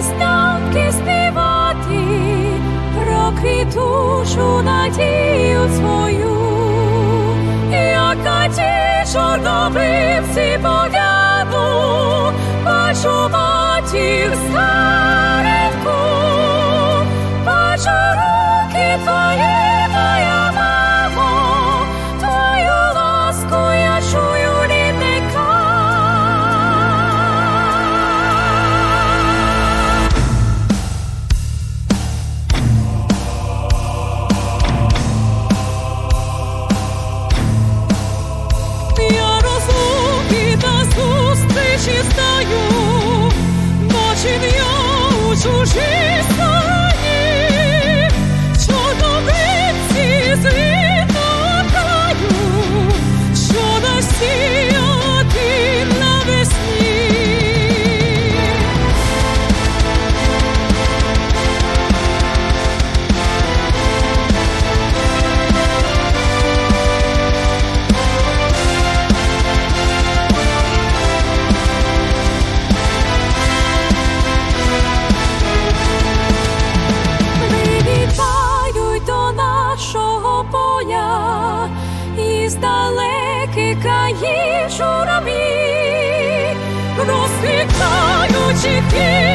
веснянки співати про квітучу надію свою, яка ті чорнобривці пов'яну, бачу матір став. 出去。Із далеких країв журавлі, розквітаючи квіти